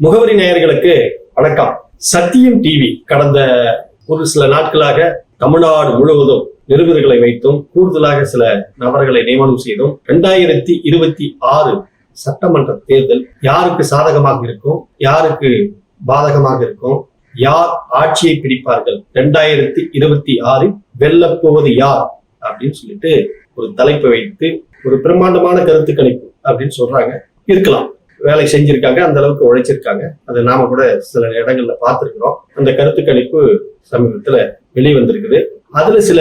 முகவரி நேயர்களுக்கு வணக்கம். சத்தியம் டிவி கடந்த ஒரு சில நாட்களாக தமிழ்நாடு முழுவதும் நிருபர்களை வைத்தும் கூடுதலாக சில நபர்களை நியமனம் செய்தும் இரண்டாயிரத்தி இருபத்தி ஆறு சட்டமன்ற தேர்தல் யாருக்கு சாதகமாக இருக்கும் யாருக்கு பாதகமாக இருக்கும் யார் ஆட்சியை பிடிப்பார்கள் இரண்டாயிரத்தி இருபத்தி ஆறில் வெல்லப்போவது யார் அப்படின்னு சொல்லிட்டு ஒரு தலைப்பை வைத்து ஒரு பிரம்மாண்டமான கருத்து கணிப்பு அப்படின்னு சொல்றாங்க. இருக்கலாம். வேலை செஞ்சிருக்காங்க அந்த அளவுக்கு உழைச்சிருக்காங்க. அதை நாம கூட சில இடங்கள்ல பார்த்துருக்குறோம். அந்த கருத்து கணிப்பு சமீபத்துல வெளிவந்திருக்குது. அதுல சில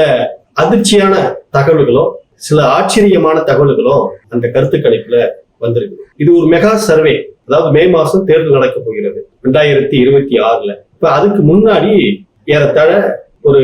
அதிர்ச்சியான தகவல்களும் சில ஆச்சரியமான தகவல்களும் அந்த கருத்து கணிப்புல வந்திருக்கு இது ஒரு மெகா சர்வே அதாவது மே மாசம் தேர்தல் நடக்க போகிறது ரெண்டாயிரத்தி இருபத்தி ஆறுல. இப்ப அதுக்கு முன்னாடி ஏறத்தாழ ஒரு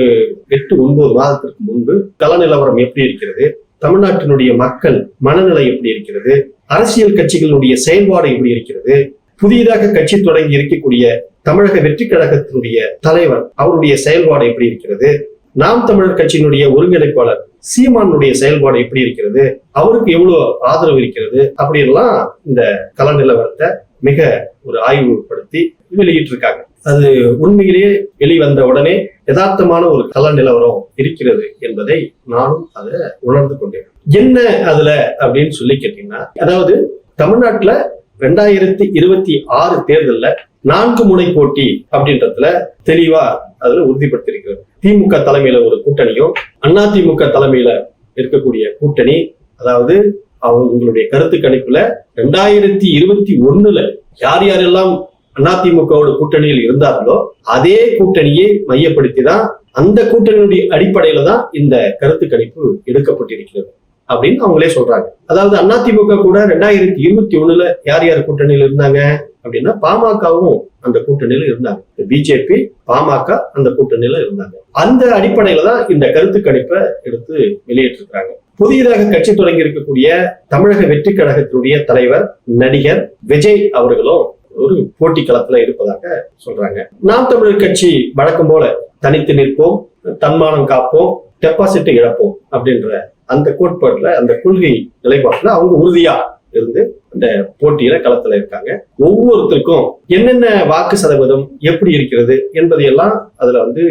எட்டு ஒன்பது மாதத்திற்கு முன்பு கள நிலவரம் எப்படி இருக்கிறது தமிழ்நாட்டினுடைய மக்கள் மனநிலை எப்படி இருக்கிறது? அரசியல் கட்சிகளுடைய செயல்பாடு எப்படி இருக்கிறது? புதியதாக கட்சி தொடங்கி இருக்கக்கூடிய தமிழக வெற்றி கழகத்தினுடைய தலைவர் அவருடைய செயல்பாடு எப்படி இருக்கிறது? நாம் தமிழர் கட்சியினுடைய ஒருங்கிணைப்பாளர் சீமானுடைய செயல்பாடு எப்படி இருக்கிறது? அவருக்கு எவ்வளவு ஆதரவு இருக்கிறது? அப்படின்லாம் இந்த கல நிலவரத்தை மிக ஒரு ஆய்வுபடுத்தி வெளியிட்டிருக்காங்க. அது உண்மையிலேயே வெளிவந்த உடனே யதார்த்தமான ஒரு கள நிலவரம் இருக்கிறது என்பதை நானும் அதை உணர்ந்து கொண்டேன். என்ன அதுல அப்படின்னு சொல்லி கேட்டீங்கன்னா அதாவது தமிழ்நாட்டுல ரெண்டாயிரத்தி இருபத்தி ஆறு தேர்தல்ல நான்கு முனை போட்டி அப்படின்றதுல தெளிவா அதுல உறுதிப்படுத்தியிருக்கிறது. திமுக தலைமையில ஒரு கூட்டணியும் அண்ணா திமுக தலைமையில இருக்கக்கூடிய கூட்டணி அதாவது அவங்களுடைய கருத்து கணிப்புல ரெண்டாயிரத்தி இருபத்தி ஒண்ணுல யார் யாரெல்லாம் அதிமுகவோட கூட்டணியில் இருந்தார்களோ அதே கூட்டணியை மையப்படுத்தி தான் அந்த கூட்டணியுடைய அடிப்படையில தான் இந்த கருத்து கணிப்பு எடுக்கப்பட்டிருக்கிறது அப்படின்னு அவங்களே சொல்றாங்க. அதாவது அதிமுக கூட ரெண்டாயிரத்தி இருபத்தி ஒண்ணுல யார் யார் கூட்டணியில் இருந்தாங்க அப்படின்னா பாமகவும் அந்த கூட்டணியில இருந்தாங்க. பிஜேபி பாமக அந்த கூட்டணியில இருந்தாங்க. அந்த அடிப்படையில தான் இந்த கருத்து கணிப்பை எடுத்து வெளியிட்டிருக்கிறாங்க. புதியதாக கட்சி தொடங்கி இருக்கக்கூடிய தமிழக வெற்றி கழகத்தினுடைய தலைவர் நடிகர் விஜய் அவர்களும் ஒரு போட்டி களத்துல இருப்பதாக சொல்றாங்க. நாம் தமிழர் கட்சி வழக்கம் போல தனித்து நிற்போம் தன்மானம் காப்போம் டெபாசிட்டை இழப்போம் அப்படின்ற அந்த கோட்பாடுல அந்த கொள்கை நிலைப்பாட்டுல அவங்க உறுதியா இருந்து அந்த போட்டியில களத்துல இருக்காங்க. ஒவ்வொருத்தருக்கும் என்னென்ன வாக்கு சதவீதம் எப்படி இருக்கிறது என்பதையெல்லாம் அதுல வந்து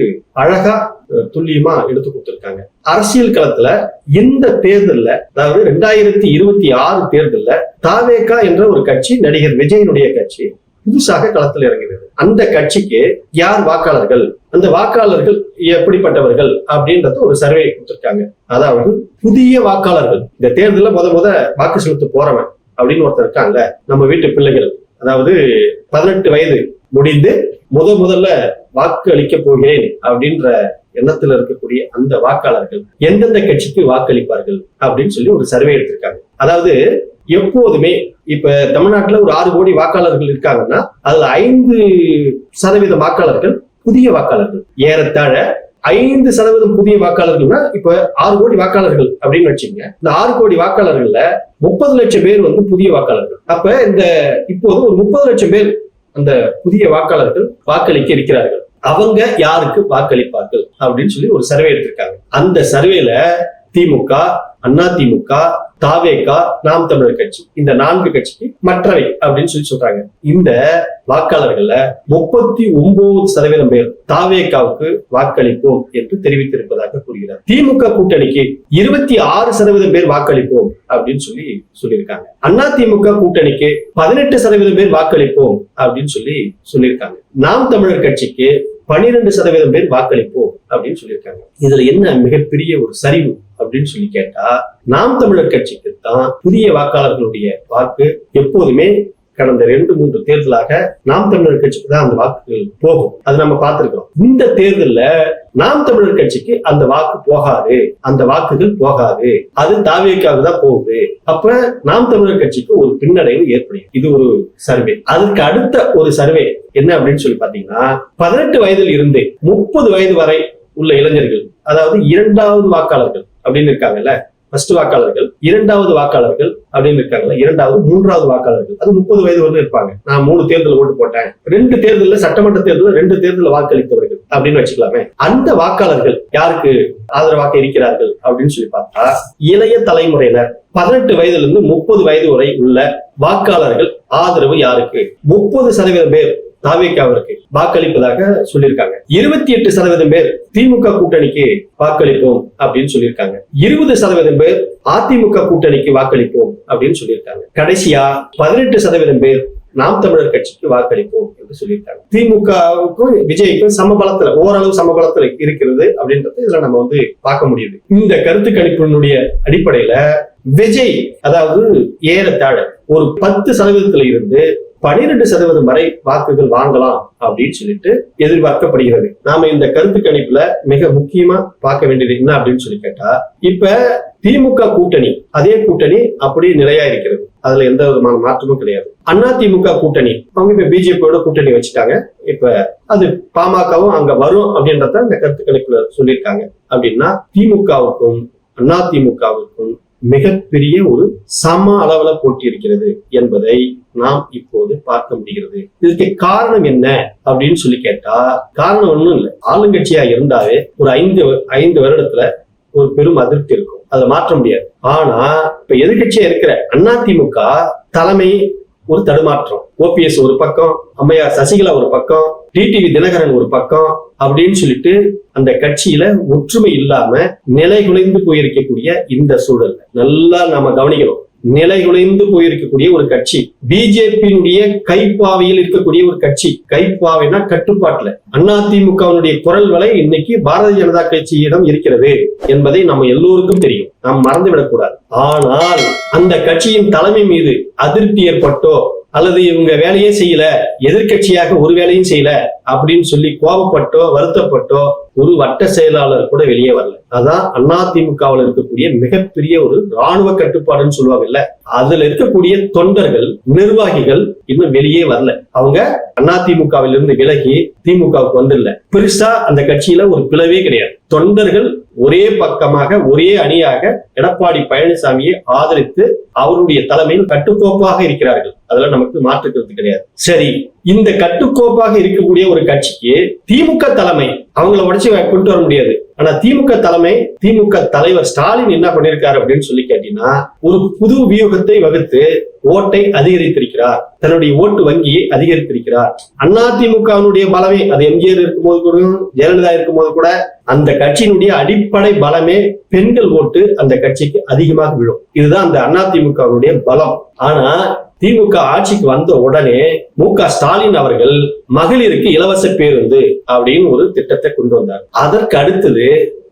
அழகா துல்லியமா எடுத்து கொடுத்துருக்காங்க. அரசியல் களத்துல இந்த தேர்தல்ல அதாவது ரெண்டாயிரத்தி இருபத்தி ஆறு தேர்தல்ல தாவேகா என்ற ஒரு கட்சி நடிகர் விஜயனுடைய கட்சி புதுசாக களத்தில் இறங்குகிறது அந்த கட்சிக்கு யார் வாக்காளர்கள் அந்த வாக்காளர்கள் எப்படிப்பட்டவர்கள் அப்படின்றது ஒரு சர்வே கொடுத்திருக்காங்க. அதாவது புதிய வாக்காளர்கள். இந்த தேர்தலில் முத முத வாக்கு செலுத்த போறவன். அப்படின்னு ஒருத்தர் இருக்காங்க. நம்ம வீட்டு பிள்ளைகள் அதாவது பதினெட்டு வயது முடிந்து முத முதல்ல வாக்கு அளிக்க போகிறேன் அப்படின்ற எண்ணத்துல இருக்கக்கூடிய அந்த வாக்காளர்கள் எந்தெந்த கட்சிக்கு வாக்களிப்பார்கள் அப்படின்னு சொல்லி ஒரு சர்வே எடுத்திருக்காங்க. அதாவது எப்போதுமே இப்ப தமிழ்நாட்டுல ஒரு ஆறு கோடி வாக்காளர்கள் இருக்காங்கன்னா அதுல ஐந்து சதவீத வாக்காளர்கள் புதிய வாக்காளர்கள். ஏறத்தாழ ஐந்து சதவீதம் புதிய வாக்காளர்கள்னா இப்ப ஆறு கோடி வாக்காளர்கள் அப்படின்னு வச்சுங்க இந்த ஆறு கோடி வாக்காளர்கள்ல முப்பது லட்சம் பேர் வந்து புதிய வாக்காளர்கள். அப்ப இந்த இப்போது ஒரு முப்பது லட்சம் பேர் அந்த புதிய வாக்காளர்கள் வாக்களிக்க இருக்கிறார்கள். அவங்க யாருக்கு வாக்களிப்பார்கள்? அப்படின்னு சொல்லி ஒரு சர்வே எடுத்திருக்காங்க. அந்த சர்வேல திமுக அண்ணா திமுக தாவேகா நாம் தமிழர் கட்சி. இந்த நான்கு கட்சிக்கு மற்றவை அப்படின்னு சொல்லி சொல்றாங்க. இந்த வாக்காளர்கள்ல முப்பத்தி ஒன்பது சதவீதம் பேர் தாவேகாவுக்கு வாக்களிப்போம் என்று தெரிவித்திருப்பதாக கூறுகிறார். திமுக கூட்டணிக்கு இருபத்தி ஆறு சதவீதம் பேர் வாக்களிப்போம் அப்படின்னு சொல்லி சொல்லியிருக்காங்க. அண்ணா திமுக கூட்டணிக்கு பதினெட்டு சதவீதம் பேர் வாக்களிப்போம் அப்படின்னு சொல்லி சொல்லியிருக்காங்க. நாம் தமிழர் கட்சிக்கு பனிரெண்டு சதவீதம் பேர் வாக்களிப்போம் அப்படின்னு சொல்லியிருக்காங்க. இதுல என்ன மிகப்பெரிய ஒரு சரிவு? அப்படின்னு சொல்லி கேட்டா நாம் தமிழர் கட்சிக்கு தான் புதிய வாக்காளர்களுடைய வாக்கு எப்போதுமே கடந்த ரெண்டு மூன்று தேர்தலாக நாம் தமிழர் கட்சிக்கு தான் அந்த வாக்குகள் போகும். அது நம்ம பார்த்திருக்கோம் இந்த தேர்தல்ல நாம் தமிழர் கட்சிக்கு அந்த வாக்கு போகாது. அந்த வாக்குகள் போகாது. அது தாவேக்காக தான் போகுது. அப்ப நாம் தமிழர் கட்சிக்கு ஒரு பின்னடைவு ஏற்படும். இது ஒரு சர்வே. அதுக்கு அடுத்த ஒரு சர்வே என்ன அப்படின்னு சொல்லி பாத்தீங்கன்னா பதினெட்டு வயதில் இருந்து முப்பது வயது வரை உள்ள இளைஞர்கள் அதாவது இரண்டாவது வாக்காளர்கள் அப்படின்னு இருக்காங்கல்ல? ஃபர்ஸ்ட் வாக்காளர்கள் இரண்டாவது வாக்காளர்கள் அப்படின்னு இருக்காங்கல்ல? இரண்டாவது மூன்றாவது வாக்காளர்கள். அது முப்பது வயது வந்து இருப்பாங்க. நான் மூணு தேர்தல் ஓட்டு போட்டேன். ரெண்டு தேர்தலில் சட்டமன்ற தேர்தலில் ரெண்டு தேர்தலில் வாக்களித்தவர்கள் அப்படின்னு வச்சுக்கலாமே. அந்த வாக்காளர்கள் யாருக்கு ஆதரவாக இருக்கிறார்கள் அப்படின்னு சொல்லி பார்த்தா இளைய தலைமுறையினர். பதினெட்டு வயதுல இருந்து முப்பது வயது வரை உள்ள வாக்காளர்கள் ஆதரவு யாருக்கு? முப்பது சதவீதம் பேர். தாவேக்காவிற்கு வாக்களிப்பதாக சொல்லியிருக்காங்க. இருபத்தி எட்டு சதவீதம் பேர் திமுக கூட்டணிக்கு வாக்களிப்போம் அப்படின்னு சொல்லியிருக்காங்க. இருபது சதவீதம் பேர் அதிமுக கூட்டணிக்கு வாக்களிப்போம் அப்படின்னு சொல்லியிருக்காங்க. கடைசியா பதினெட்டு சதவீதம் பேர் நாம் தமிழர் கட்சிக்கு வாக்களிப்போம் என்று சொல்லியிருக்காங்க. திமுகவுக்கும் விஜய்க்கும் சமபலத்துல ஓரளவு சமபலத்துல இருக்கிறது அப்படின்றது இதுல நம்ம வந்து பார்க்க முடியுது. இந்த கருத்து கணிப்பினுடைய அடிப்படையில விஜய் அதாவது ஏறத்தாழ ஒரு பத்து சதவீதத்துல இருந்து பனிரெண்டு சதவீதம் வரை வாக்குகள் வாங்கலாம் அப்படின்னு சொல்லிட்டு எதிர்பார்க்கப்படுகிறது. நாம இந்த கருத்து கணிப்புல மிக முக்கியமா பார்க்க வேண்டியது என்ன அப்படின்னு சொல்லி கேட்டா இப்ப திமுக கூட்டணி அதே கூட்டணி அப்படியே நிலையா இருக்கிறது. அதுல எந்த விதமான மாற்றமும் கிடையாது. அண்ணா திமுக கூட்டணி அவங்க இப்ப பிஜேபியோட கூட்டணி வச்சுட்டாங்க. இப்ப அது பாமகவும் அங்க வரும் அப்படின்றத இந்த கருத்து கணிப்புல சொல்லியிருக்காங்க. அப்படின்னா திமுகவுக்கும் அண்ணா திமுகவுக்கும் மிகப்பெரிய ஒரு சம அளவுல போட்டி இருக்கிறது என்பதை நாம் இப்போது பார்க்க முடிகிறது. இதுக்கு காரணம் என்ன அப்படின்னு சொல்லி கேட்டா காரணம் ஒண்ணும் இல்லை. ஆளுங்கட்சியா இருந்தாவே ஒரு ஐந்து ஐந்து வருடத்துல ஒரு பெரும் அதிருப்தி இருக்கும். அதை மாற்ற முடியாது. ஆனா இப்ப எதிர்கட்சியா இருக்கிற அதிமுக தலைமை ஒரு தடுமாற்றம். ஓபிஎஸ் ஒரு பக்கம் அம்மையார் சசிகலா ஒரு பக்கம் டிடிவி தினகரன் ஒரு பக்கம் அப்படின்னு சொல்லிட்டு அந்த கட்சியில ஒற்றுமை இல்லாம நிலை குலைந்து போயிருக்கக்கூடிய இந்த சூழல்ல நல்லா நாம கவனிக்கணும். நிலைகுலைந்து போயிருக்கக்கூடிய ஒரு கட்சி. பிஜேபியினுடைய கைப்பாவையில் இருக்கக்கூடிய ஒரு கட்சி. கைப்பாவைனா கட்டுப்பாட்டுல. அதிமுகவினுடைய குரல் வலை இன்னைக்கு பாரதிய ஜனதா கட்சியிடம் இருக்கிறது என்பதை நம்ம எல்லோருக்கும் தெரியும். நாம் மறந்துவிடக்கூடாது. ஆனால் அந்த கட்சியின் தலைமை மீது அதிருப்தி ஏற்பட்டோ அல்லது இவங்க வேலையே செய்யல எதிர்க்கட்சியாக ஒரு வேலையும் செய்யல அப்படின்னு சொல்லி கோபப்பட்டோ வருத்தப்பட்டோ ஒரு வட்ட செயலாளர் கூட வெளியே வரல. அதான் அதிமுகவில் இருக்கக்கூடிய மிகப்பெரிய ஒரு ராணுவ கட்டுப்பாடுன்னு சொல்லுவாங்கல்ல அதுல இருக்கக்கூடிய தொண்டர்கள் நிர்வாகிகள் இன்னும் வெளியே வரல. அவங்க அதிமுகவில் இருந்து விலகி திமுகவுக்கு வந்துடல பெருசா அந்த கட்சியில ஒரு பிளவே கிடையாது. தொண்டர்கள் ஒரே பக்கமாக ஒரே அணியாக எடப்பாடி பழனிசாமியை ஆதரித்து அவருடைய தலைமையில் கட்டுக்கோப்பாக இருக்கிறார்கள். அதெல்லாம் நமக்கு மாற்றுக்கிறது கிடையாது. சரி இந்த கட்டுக்கோப்பாக இருக்கக்கூடிய ஒரு கட்சிக்கு திமுக தலைமை அவங்கள உடச்சு கொண்டு வர முடியாது. ஆனா திமுக தலைமை திமுக தலைவர் ஸ்டாலின் என்ன பண்ணிருக்காரு அப்படின்னு சொல்லி கேட்டீங்கன்னா ஒரு புது வியூகத்தை வகுத்து ஓட்டை அதிகரித்திருக்கிறார். தன்னுடைய ஓட்டு வங்கியை அதிகரித்திருக்கிறார். அதிமுகவினுடைய பலமே அது எம்ஜிஆர் இருக்கும்போது கூட ஜெயலலிதா இருக்கும்போது கூட அந்த கட்சியினுடைய அடிப்படை பலமே பெண்கள் ஓட்டு அந்த கட்சிக்கு அதிகமாக விழும். இதுதான் அந்த அதிமுகவினுடைய பலம். ஆனா திமுக ஆட்சிக்கு வந்த உடனே மு க ஸ்டாலின் அவர்கள் மகளிருக்கு இலவச பேருந்து அப்படின்னு ஒரு திட்டத்தை கொண்டு வந்தார். அதற்கு அடுத்தது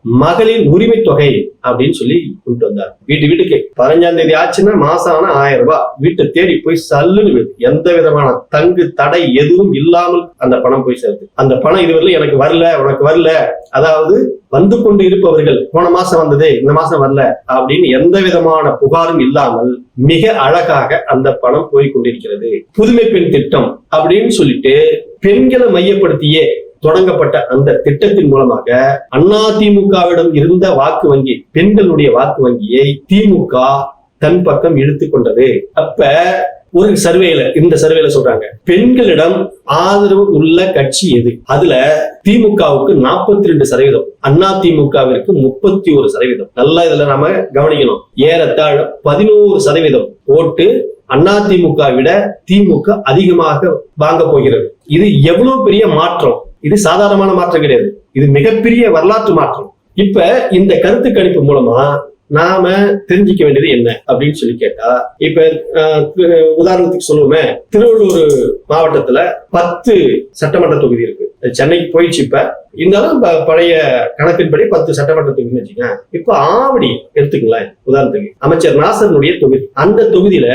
மகளிர் உரிமை தொகை அப்படின்னு சொல்லி கொண்டு வந்தார். வீட்டு வீட்டுக்கு. பதினஞ்சாம் தேதி ஆச்சுன்னா மாசம் ஆனா ஆயிரம் ரூபாய். வீட்டை தேடி போய் சல்லுன்னு எந்த விதமான தங்கு தடை எதுவும் இல்லாமல் அந்த பணம் போய் சேருது. அந்த பணம் இதுவரையிலும் எனக்கு வரல உனக்கு வரல. அதாவது வந்து கொண்டு இருப்பவர்கள் போன மாசம் வந்தது இந்த மாசம் வரல அப்படின்னு எந்த விதமான புகாரும் இல்லாமல் மிக அழகாக அந்த பணம் போய் கொண்டிருக்கிறது. புதுமை பெண் திட்டம் அப்படின்னு சொல்லிட்டு பெண்களை மையப்படுத்தியே தொடங்கப்பட்ட அந்த திட்டத்தின் மூலமாக அதிமுகவிடம் இருந்த வாக்கு வங்கி பெண்களுடைய வாக்கு வங்கியை திமுக தன் பக்கம் இழுத்து கொண்டது. அப்ப ஒரு சர்வேல இந்த சர்வேல சொல்றாங்க பெண்களிடம் ஆதரவு உள்ள கட்சி எது? அதுல திமுகவுக்கு நாற்பத்தி ரெண்டு சதவீதம் அண்ணா திமுகவிற்கு முப்பத்தி ஒரு சதவீதம். நல்லா இதுல நாம கவனிக்கணும். ஏறத்தாழ பதினோரு சதவீதம் ஓட்டு அதிமுக விட திமுக அதிகமாக வாங்க போகிறது. இது எவ்வளவு பெரிய மாற்றம்? இது சாதாரணமான மாற்றம் கிடையாது. இது மிகப்பெரிய வரலாற்று மாற்றம். இப்ப இந்த கருத்து கணிப்பு மூலமா நாம தெரிஞ்சுக்க வேண்டியது என்ன அப்படின்னு சொல்லி கேட்டா இப்ப உதாரணத்துக்கு சொல்லுவோமே திருவள்ளூர் மாவட்டத்துல பத்து சட்டமன்ற தொகுதி இருக்கு. சென்னைக்கு போயிடுச்சு இப்ப. இருந்தாலும் பழைய கணக்கின்படி பத்து சட்டமன்ற தொகுதின்னு வச்சுக்கோங்க. இப்ப ஆவடி எடுத்துக்கலாம் உதாரணத்துக்கு. அமைச்சர் நாசரனுடைய தொகுதி. அந்த தொகுதியில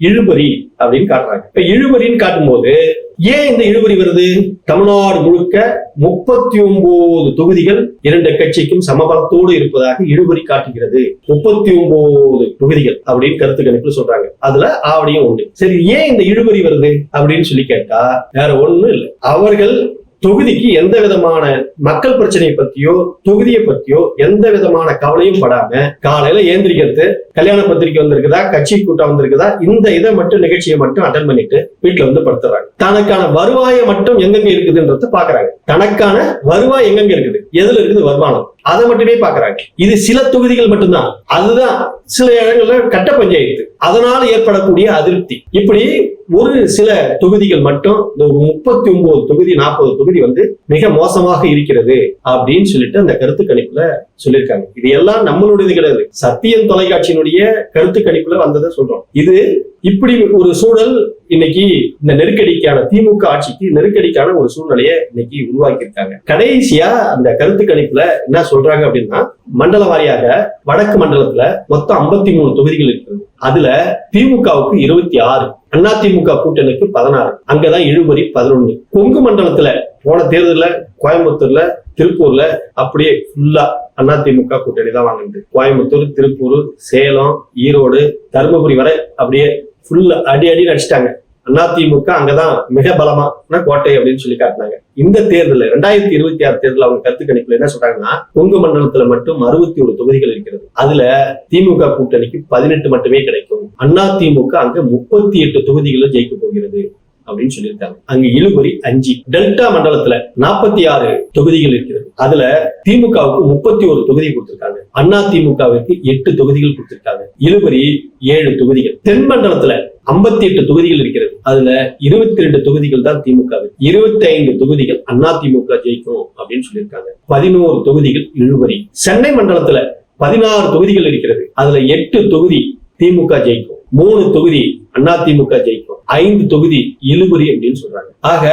இழுபறி அப்படின்னு காட்டுறாங்க. இப்ப இழுபறின்னு காட்டும்போது ஏன் இந்த இழுபறி வருது? தமிழ்நாடு முழுக்க முப்பத்தி ஒன்பது தொகுதிகள் இரண்டு கட்சிக்கும் சமபலத்தோடு இருப்பதாக இழுபறி காட்டுகிறது. முப்பத்தி ஒன்பது தொகுதிகள் அப்படின்னு கருத்து கணிப்பு சொல்றாங்க. அதுல ஆவணியும் உண்டு. சரி ஏன் இந்த இழுபறி வருது? அப்படின்னு சொல்லி கேட்டா வேற ஒண்ணும் இல்லை. அவர்கள் தொகுதிக்கு எந்த விதமான மக்கள் பிரச்சனையை பத்தியோ தொகுதியை பத்தியோ எந்த விதமான கவலையும் படாம காலையில ஏந்திரிக்கிறது கல்யாண பத்திரிக்கை வந்திருக்குதா கட்சி கூட்டம் வந்திருக்குதா இந்த இதை மட்டும் நிகழ்ச்சியை மட்டும் அட்டன் பண்ணிட்டு வீட்டுல வந்து படுத்துறாங்க. தனக்கான வருவாயை மட்டும் எங்கெங்க இருக்குதுன்றத பாக்குறாங்க. தனக்கான வருவாய் எங்கெங்க இருக்குது? எதுல இருக்குது வருமானம்? அதை மட்டுமே பாக்குறாங்க இது சில தொகுதிகள் மட்டும்தான். அதுதான் சில இடங்கள்ல கட்ட பஞ்சாயத்து. அதனால ஏற்படக்கூடிய அதிருப்தி. இப்படி ஒரு சில தொகுதிகள் மட்டும் இந்த முப்பத்தி ஒன்பது தொகுதி நாற்பது தொகுதி வந்து மிக மோசமாக இருக்கிறது அப்படின்னு சொல்லிட்டு அந்த கருத்து கணிப்புல சொல்லியிருக்காங்க. இது எல்லாம் நம்மளுடையது கிடையாது. சத்தியம் தொலைக்காட்சியினுடைய கருத்து கணிப்புல வந்ததை சொல்றோம். இது இப்படி ஒரு சூழல் இன்னைக்கு இந்த நெருக்கடிக்கான திமுக ஆட்சிக்கு நெருக்கடிக்கான ஒரு சூழ்நிலையை இன்னைக்கு உருவாக்கி இருக்காங்க கடைசியா அந்த கருத்து கணிப்புல என்ன சொல்ற சொல்றாங்க அப்படின்னா மண்டல வாரியாக வடக்கு மண்டலத்துல மொத்தம் ஐம்பத்தி மூணு தொகுதிகள் இருக்கு அதுல திமுகவுக்கு இருபத்தி ஆறு அண்ணா திமுக கூட்டணிக்கு பதினாறு அங்கதான் இழுபறி பதினொன்னு. கொங்கு மண்டலத்துல போன தேர்தல கோயம்புத்தூர்ல திருப்பூர்ல அப்படியே ஃபுல்லா அதிமுக கூட்டணி தான் வாங்கிட்டு கோயம்புத்தூர் திருப்பூர் சேலம் ஈரோடு தருமபுரி வரை அப்படியே ஃபுல்லா அடி அடி அடிச்சிட்டாங்க. அதிமுக அங்கதான் மிக பலமான கோட்டை அப்படின்னு சொல்லி காட்டினாங்க. இந்த தேர்தல் ரெண்டாயிரத்தி இருபத்தி ஆறு தேர்தல் அவங்க கருத்து கணிப்புல என்ன சொல்றாங்கன்னா கொங்கு மண்டலத்துல மட்டும் அறுபத்தி ஒரு தொகுதிகள் இருக்கிறது. அதுல திமுக கூட்டணிக்கு பதினெட்டு மட்டுமே கிடைக்கும். அண்ணா திமுக அங்க முப்பத்தி எட்டு தொகுதிகளில் ஜெயிக்க போகிறது அப்படின்னு சொல்லியிருக்காங்க. அங்க இழுபறி அஞ்சு. டெல்டா மண்டலத்துல நாற்பத்தி ஆறு தொகுதிகள் இருக்கிறது. அதுல திமுகவுக்கு முப்பத்தி ஒரு தொகுதி கொடுத்திருக்காங்க. அண்ணா திமுகவுக்கு எட்டு தொகுதிகள் கொடுத்திருக்காங்க. இழுபறி ஏழு தொகுதிகள். தென் மண்டலத்துல ஐம்பத்தி எட்டு தொகுதிகள் இருக்கிறது. அதுல இருபத்தி ரெண்டு தொகுதிகள் தான் திமுக இருபத்தி ஐந்து தொகுதிகள் அண்ணா திமுக ஜெயிக்கும் அப்படின்னு சொல்லியிருக்காங்க. பதினோரு தொகுதிகள் இழுபறி. சென்னை மண்டலத்துல பதினாறு தொகுதிகள் இருக்கிறது. அதுல எட்டு தொகுதி திமுக ஜெயிக்கும். மூணு தொகுதி அதிமுக ஜெயிக்கும். ஐந்து தொகுதி இழுபறி அப்படின்னு சொல்றாங்க. ஆக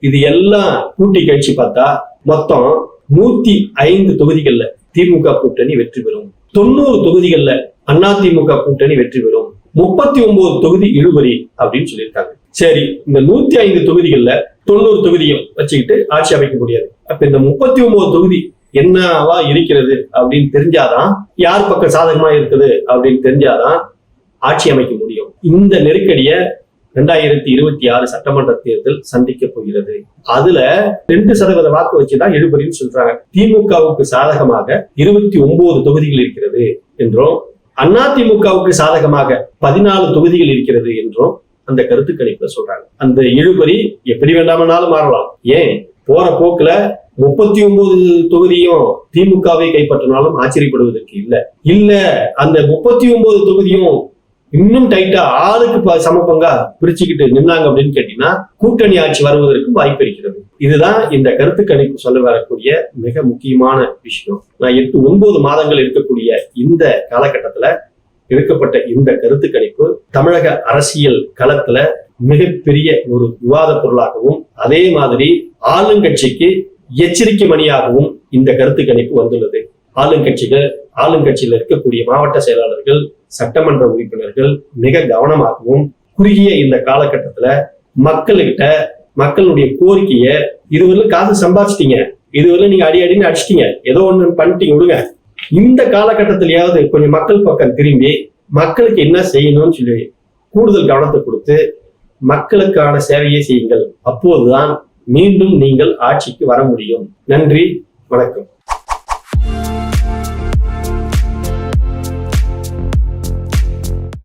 இது எல்லாம் கூட்டி கழிச்சு பார்த்தா மொத்தம் நூத்தி ஐந்து தொகுதிகள்ல திமுக கூட்டணி வெற்றி பெறும். தொண்ணூறு தொகுதிகள்ல அதிமுக கூட்டணி வெற்றி பெறும். முப்பத்தி ஒன்பது தொகுதி இழுபறி அப்படின்னு சொல்லியிருக்காங்க. சரி இந்த நூத்தி ஐந்து தொகுதிகள்ல தொண்ணூறு தொகுதியும் வச்சுக்கிட்டு ஆட்சி அமைக்க முடியாது. அப்ப இந்த முப்பத்தி ஒன்பது தொகுதி என்னவா இருக்கிறது அப்படின்னு தெரிஞ்சாதான் யார் பக்கம் சாதகமா இருக்குது அப்படின்னு தெரிஞ்சாதான் ஆட்சி அமைக்க முடியும். இந்த நெருக்கடிய ரெண்டாயிரத்தி இருபத்தி ஆறு சட்டமன்ற தேர்தல் சந்திக்க போகிறது. அதுல ரெண்டு சதவீத வாக்கு வச்சுதான் இழுபறின்னு சொல்றாங்க. திமுகவுக்கு சாதகமாக இருபத்தி ஒன்பது தொகுதிகள் இருக்கிறது என்றும் அதிமுகவுக்கு சாதகமாக பதினாலு தொகுதிகள் இருக்கிறது என்றும் அந்த கருத்து கணிப்புல சொல்றாங்க அந்த இழுபறி எப்படி வேண்டாமனாலும் மாறலாம். ஏன்? போற போக்குல முப்பத்தி ஒன்பது தொகுதியும் திமுகவை கைப்பற்றினாலும் ஆச்சரியப்படுவதற்கு இல்ல. இல்ல அந்த முப்பத்தி ஒன்பது தொகுதியும் இன்னும் டைட்டா ஆளுக்கு சமப்பங்கா பிரிச்சுக்கிட்டு நின்னாங்க அப்படின்னு கேட்டீங்கன்னா கூட்டணி ஆட்சி வருவதற்கு வாய்ப்பு இருக்கிறது. இதுதான் இந்த கருத்து கணிப்பு சொல்ல வரக்கூடிய மிக முக்கியமான விஷயம். நான் எட்டு ஒன்பது மாதங்கள் இருக்கக்கூடிய இந்த காலகட்டத்துல எடுக்கப்பட்ட இந்த கருத்து கணிப்பு தமிழக அரசியல் களத்துல மிகப்பெரிய ஒரு விவாத பொருளாகவும் அதே மாதிரி ஆளுங்கட்சிக்கு எச்சரிக்கை மணியாகவும் இந்த கருத்து கணிப்பு வந்துள்ளது. ஆளுங்கட்சிகள் ஆளுங்கட்சியில் இருக்கக்கூடிய மாவட்ட செயலாளர்கள் சட்டமன்ற உறுப்பினர்கள் மிக கவனமாகவும் குறுகிய இந்த காலகட்டத்துல மக்கள்கிட்ட மக்களுடைய கோரிக்கைய இதுவரையிலும் காசு சம்பாதிச்சிட்டீங்க இதுவரையிலும் நீங்க அடி அடின்னு அடிச்சிட்டீங்க. ஏதோ ஒண்ணு பண்ணிட்டீங்க விடுங்க. இந்த காலகட்டத்திலேயாவது கொஞ்சம் மக்கள் பக்கம் திரும்பி மக்களுக்கு என்ன செய்யணும்னு சொல்லி கூடுதல் கவனத்தை கொடுத்து மக்களுக்கான சேவையை செய்யுங்கள். அப்போதுதான் மீண்டும் நீங்கள் ஆட்சிக்கு வர முடியும். நன்றி வணக்கம்.